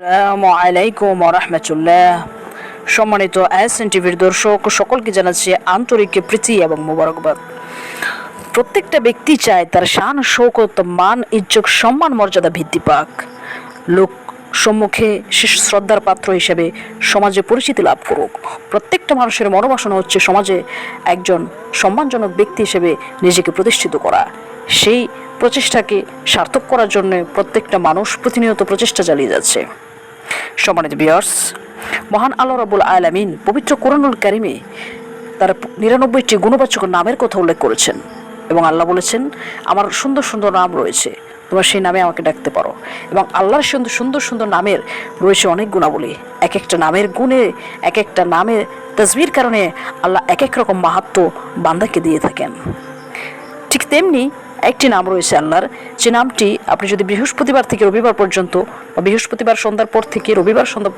আসসালামু আলাইকুম রহমতুল্লাহ। সম্মানিত এস এন টিভির দর্শক, সকলকে জানাচ্ছি আন্তরিক প্রীতি এবং মোবারকবাদ। প্রত্যেকটা ব্যক্তি চায় তার শান, শৌকত, মান, ইজ্জত, সম্মান, মর্যাদা বৃদ্ধি পাক। লোক সম্মুখে সে শ্রদ্ধার পাত্র হিসেবে সমাজে পরিচিতি লাভ করুক। প্রত্যেকটা মানুষের মনোবাসনা হচ্ছে সমাজে একজন সম্মানজনক ব্যক্তি হিসেবে নিজেকে প্রতিষ্ঠিত করা। সেই প্রচেষ্টাকে সার্থক করার জন্য প্রত্যেকটা মানুষ প্রতিনিয়ত প্রচেষ্টা চালিয়ে যাচ্ছে। সম্মানিত বিয়ার্স মহান আল্লাহ রবুল আলামিন পবিত্র কোরআনুল কারিমে তার নিরানব্বইটি গুণবাচক নামের কথা উল্লেখ করেছেন এবং আল্লাহ বলেছেন, আমার সুন্দর সুন্দর নাম রয়েছে, তোমরা সেই নামে আমাকে ডাকতে পারো। এবং আল্লাহর সুন্দর সুন্দর সুন্দর নামের রয়েছে অনেক গুণাবলী। এক একটা নামের গুণে এক একটা নামের তসবির কারণে আল্লাহ এক এক রকম মাহাত্ম বান্দাকে দিয়ে থাকেন। ঠিক তেমনি একটি নাম রয়েছে আল্লাহর। যে নামটি আপনি যদি বৃহস্পতিবার থেকে রবিবার পর্যন্ত বা বৃহস্পতিবার সন্ধ্যার পর থেকে রবিবার সন্ধ্যা,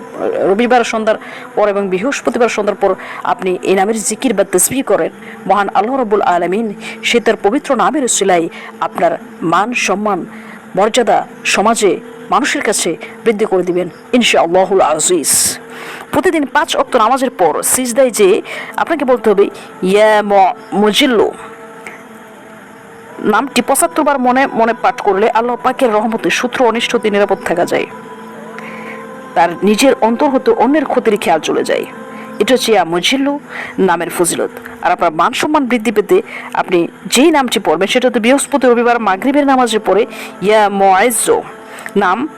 রবিবার সন্ধ্যার পর এবং বৃহস্পতিবার সন্ধ্যার পর আপনি এই নামের জিকির বা তসবি করেন, মহান আল্লাহ রবুল আলমিন সে তার পবিত্র নামের সিলাই আপনার মান, সম্মান, মর্যাদা সমাজে, মানুষের কাছে বৃদ্ধি করে দিবেন ইনশা আল্লাহুল আজিজ। প্রতিদিন পাঁচ অক্ত নামাজের পর সিজদায় যে আপনাকে বলতে হবে, ইয়া মজিল্লু। নামটি পঁচাত্তরবার মনে মনে পাঠ করলে আল্লাহ পাকের রহমতে সূত্র অনিষ্ট হতে নিরাপদ থাকা যায়। তার নিজের অন্তর হতে অন্যের ক্ষতির খেয়াল চলে যায়। এটা হচ্ছে মজিল্লু নামের ফজিলত। আর আপনার মান সম্মান বৃদ্ধি পেতে আপনি যেই নামটি পড়বেন, সেটা তো বৃহস্পতি, রবিবার, মাগরীবের নামাজে পড়ে ইয়া মোয়াইজ নাম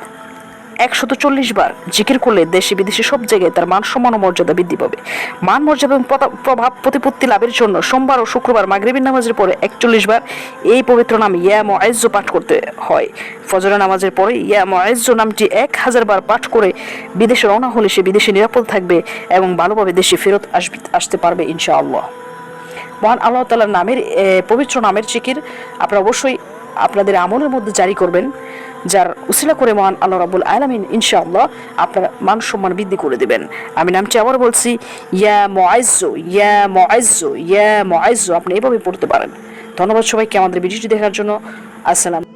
একশত চল্লিশ বার জিকির করলে দেশে বিদেশে সব জায়গায় তার মান, সম্মান মর্যাদা বৃদ্ধি পাবে। মান, মর্যাদা এবং প্রভাব প্রতিপত্তি লাভের জন্য সোমবার ও শুক্রবার মাগরিবের নামাজের পরে একচল্লিশ বার এই পবিত্র নাম ইয়া মআজ্জ পাঠ করতে হয়। ফজর নামাজের পরে ইয়া মআজ্জ নামটি এক হাজার বার পাঠ করে বিদেশে রওনা হলে সে বিদেশে নিরাপদ থাকবে এবং ভালোভাবে দেশে ফেরত আসবে আসতে পারবে ইনশাআল্লাহ। মহান আল্লাহ তালার নামের পবিত্র নামের চিকির আপনারা অবশ্যই আপনাদের আমলের মধ্যে জারি করবেন, যার উসিলা করে মহান আল্লাহ রাবুল আলমিন ইনশাআল্লাহ আপনার মান সম্মান বৃদ্ধি করে দেবেন। আমি নামটি আবার বলছি, ইয়া মআজ্জ ইয়া মআজ্জ ইয়া মআজ্জ, আপনি এভাবে পড়তে পারেন। ধন্যবাদ সবাইকে আমাদের ভিডিওটি দেখার জন্য। আসসালাম